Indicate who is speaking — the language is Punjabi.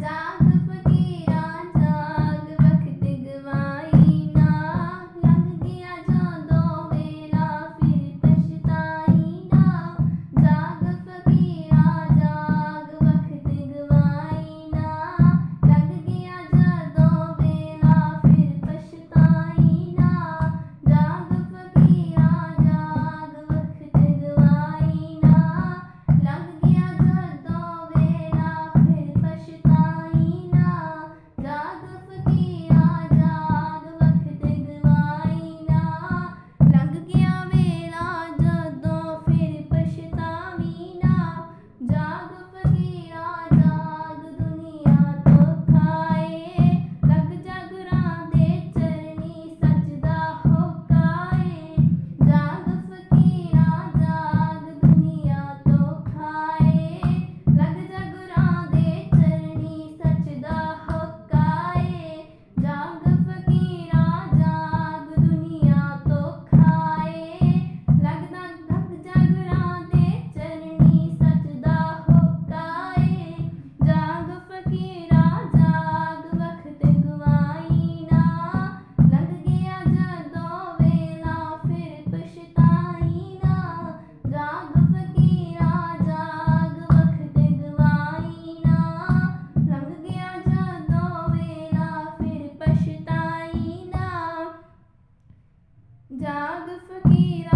Speaker 1: ਜਾਗ ਜਾਗ ਫਕੀਰਾ